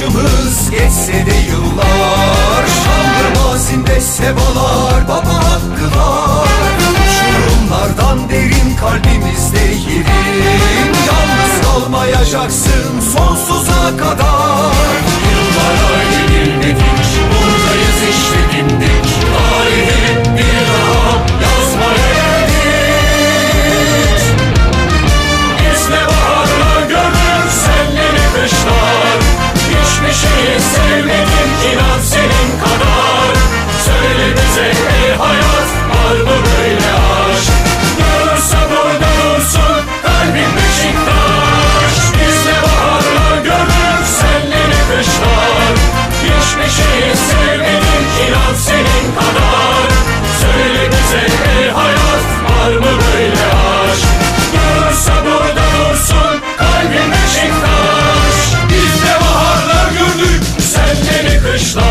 başımız Geçse de yıllar Şanlı mazinde sebalar Baba hakkı var. Uçurumlardan derin kalbimizde yerin. Yalnız kalmayacaksın sonsuza kadar смешно.